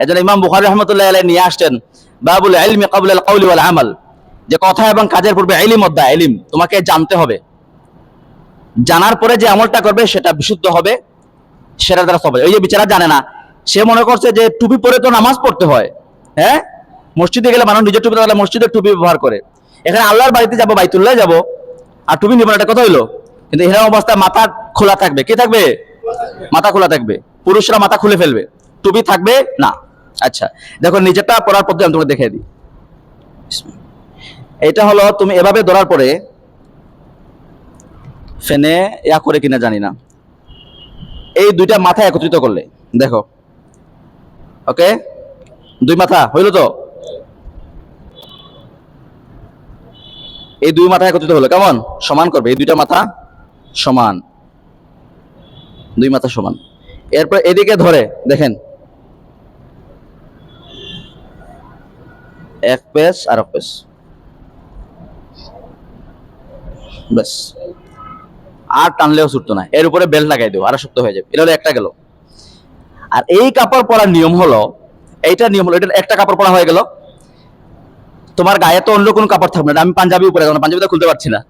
এজন্য ইমাম বুখারী রহমতুল্লাহ আলাইহি নিয়ে আসছেন, বাবুল ইলমি ক্বাবলা আল কাউলি ওয়াল আমাল যে কথা এবং কাজের পূর্বে ইলম অধ্যায় ইলম, তোমাকে জানতে হবে। জানার পরে যে আমলটা করবে, সেটা বিশুদ্ধ হবে সেটা দ্বারা সবাই ওই যে বিচারা জানে না, সে মনে করছে যে টুপি পরে তো নামাজ পড়তে হয় হ্যাঁ? মসজিদে গেলে মানুষ নিজের টুপি তাহলে মসজিদের টুপি ব্যবহার করে। এখানে আল্লাহর বাড়িতে যাব, বাইতুল্লাহ যাব, আর টুপি নিব একটা কথা হইল? কিন্তু এরকম অবস্থায় মাথা খোলা থাকবে। কি থাকবে? মাথা খোলা থাকবে। পুরুষরা মাথা খুলে ফেলবে। টুপি থাকবে? না। আচ্ছা দেখো নিচেরটা পড়ার পদ্ধতি আমি তোমাকে দেখিয়ে দিই। এটা হলো তুমি এভাবে ধরার পরে ফেনে ইয়া করে কিনা জানি না। এই দুইটা মাথা একত্রিত করলে, দেখো। ওকে? দুই মাথা, হইল তো? এই দুই মাথা একত্রিত হলো, কেমন? সমান করবে। এই দুইটা মাথা সমান। দুই মাথা সমান। এরপর এদিকে ধরে, দেখেন। এক পেস আর এক পেস ব্যাস। আর টানলেও ছুটতো না এর উপরে বেল্ট লাগাই দেবো, আর শক্ত হয়ে যাবে। এটা হলো একটা গেল। আর এই কাপড় পরার নিয়ম হলো, এইটা নিয়ম হলো এটা একটা কাপড় পরা হয়ে গেল। তোমার গায়ে তো অন্য কোনো কাপড় থাকবে না আমি পাঞ্জাবি উপরে যাব না পাঞ্জাবিটা খুলতে পারছি না।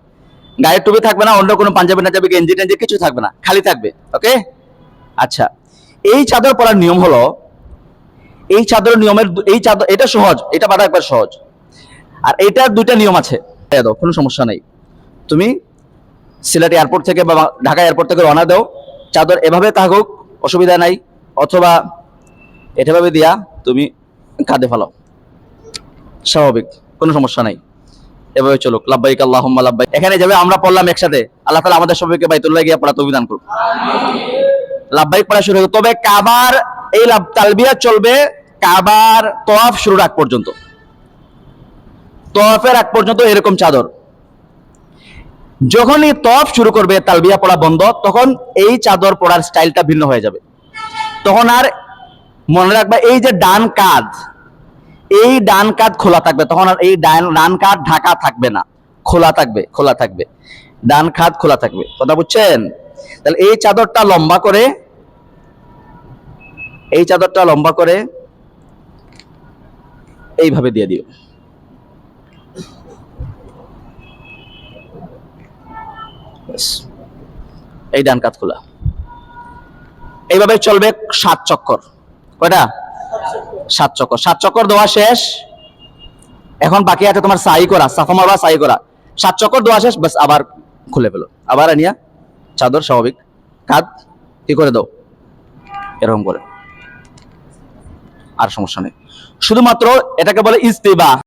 গায়ের টুপি থাকবে না, অন্য কোনো পাঞ্জাবি না যাবে, গেঞ্জি টেঞ্জি কিছু থাকবে না, খালি থাকবে ওকে আচ্ছা এই চাদর পরার নিয়ম হলো এই চাদর নিয়মের এই চাদর এটা সহজ, এটা বাটা একবার সহজ। আর এটার দুইটা নিয়ম আছে। দাও কোনো সমস্যা নেই। তুমি সিলেট এয়ারপোর্ট থেকে বা ঢাকা এয়ারপোর্ট থেকে রওনা দাও। চাদর এভাবে থাকুক, অসুবিধা নাই। অথবা এটাভাবে দিয়া তুমি কাঁধে ফেলাও। স্বাভাবিক, কোনো সমস্যা নাই। এভাবে চলুক। লাব্বাইক আল্লাহুম্মা লাভবাই এখানে যাবে, আমরা পড়লাম একসাথে। আল্লাহ তাআলা আমাদের সবাইকে বাইতুল্লাহ গিয়ে পড়া তৌফিক দান করুক। লাব্বাইক পড়া শুরু তবে কাবার এই লাভ- তালবিয়া চলবে কাবার তওয়াফ শুরুর আগ পর্যন্ত। তওয়াফের আগ পর্যন্ত এরকম চাদর। যখনই তফ শুরু করবে, তালবিয়া পড়া বন্ধ, তখন এই চাদর পড়ার স্টাইলটা ভিন্ন হয়ে যাবে। তখন আর মনে রাখবে, এই যে ডান কাঁধ, এই ডান কাঁধ খোলা থাকবে, তখন আর এই ডান ডান ঢাকা থাকবে না। খোলা থাকবে খোলা থাকবে। ডান কাঁধ খোলা থাকবে। কথা বুঝছেন? তাহলে এই চাদরটা লম্বা করে, এই চাদরটা লম্বা করে এইভাবে দিয়ে দিও। এই ডান কাত খোলা। এইভাবে চলবে সাত চক্কর। কয়টা? সাত চক্কর। সাত চক্কর দেওয়া শেষ। এখন বাকি আছে তোমার সাই করা। সাফা মারবা, সাই করা। সাত চক্কর দেওয়া শেষ বাস আবার খুলে ফেলো। আবার আনিয়া। চাদর, স্বাভাবিক। কাঁধ কি করে দাও? এরকম করে। আর সমস্যা নেই। শুধুমাত্র এটাকে বলে ইস্তিবা